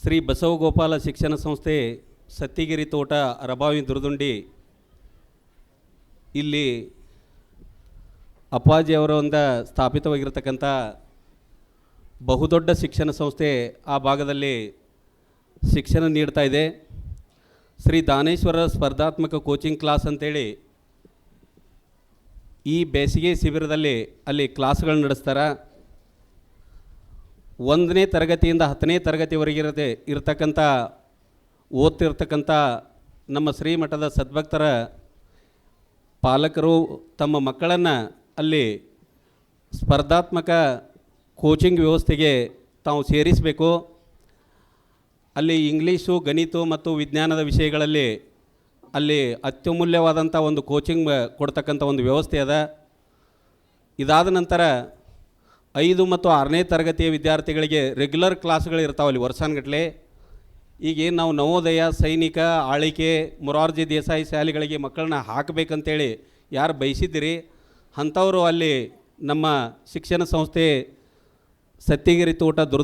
ಶ್ರೀ ಬಸವಗೋಪಾಲ ಶಿಕ್ಷಣ ಸಂಸ್ಥೆ ಸತ್ತಿಗಿರಿ ತೋಟ ರಬಾವಿ ದುರ್ದುಂಡಿ. ಇಲ್ಲಿ ಅಪ್ಪಾಜಿಯವರಿಂದ ಸ್ಥಾಪಿತವಾಗಿರತಕ್ಕಂಥ ಬಹುದೊಡ್ಡ ಶಿಕ್ಷಣ ಸಂಸ್ಥೆ ಆ ಭಾಗದಲ್ಲಿ ಶಿಕ್ಷಣ ನೀಡ್ತಾ ಇದೆ. ಶ್ರೀ ದಾನೇಶ್ವರ ಸ್ಪರ್ಧಾತ್ಮಕ ಕೋಚಿಂಗ್ ಕ್ಲಾಸ್ ಅಂತೇಳಿ ಈ ಬೇಸಿಗೆ ಶಿಬಿರದಲ್ಲಿ ಅಲ್ಲಿ ಕ್ಲಾಸ್ಗಳು ನಡೆಸ್ತಾರೆ. ಒಂದನೇ ತರಗತಿಯಿಂದ ಹತ್ತನೇ ತರಗತಿವರೆಗೆ ಇರದೆ ಇರತಕ್ಕಂಥ, ಓದ್ತಿರ್ತಕ್ಕಂಥ ನಮ್ಮ ಶ್ರೀಮಠದ ಸದ್ಭಕ್ತರ ಪಾಲಕರು ತಮ್ಮ ಮಕ್ಕಳನ್ನು ಅಲ್ಲಿ ಸ್ಪರ್ಧಾತ್ಮಕ ಕೋಚಿಂಗ್ ವ್ಯವಸ್ಥೆಗೆ ತಾವು ಸೇರಿಸಬೇಕು. ಅಲ್ಲಿ ಇಂಗ್ಲೀಷು ಗಣಿತ ಮತ್ತು ವಿಜ್ಞಾನದ ವಿಷಯಗಳಲ್ಲಿ ಅಲ್ಲಿ ಅತ್ಯಮೂಲ್ಯವಾದಂಥ ಒಂದು ಕೋಚಿಂಗ್ ಕೊಡ್ತಕ್ಕಂಥ ಒಂದು ವ್ಯವಸ್ಥೆ ಅದ. ಇದಾದ ನಂತರ ಐದು ಮತ್ತು ಆರನೇ ತರಗತಿಯ ವಿದ್ಯಾರ್ಥಿಗಳಿಗೆ ರೆಗ್ಯುಲರ್ ಕ್ಲಾಸ್ಗಳು ಇರ್ತಾವಲ್ಲಿ ವರ್ಷಾನ್ಗಟ್ಲೆ. ಈಗೇನು ನಾವು ನವೋದಯ, ಸೈನಿಕ ಆಳಿಕೆ ಮೊರಾರ್ಜಿ ದೇಸಾಯಿ ಶಾಲೆಗಳಿಗೆ ಮಕ್ಕಳನ್ನ ಹಾಕಬೇಕಂತೇಳಿ ಯಾರು ಬಯಸಿದ್ದೀರಿ ಅಂಥವರು ಅಲ್ಲಿ ನಮ್ಮ ಶಿಕ್ಷಣ ಸಂಸ್ಥೆ ಸತ್ಯಗಿರಿ ತೋಟ ದುರ್ದ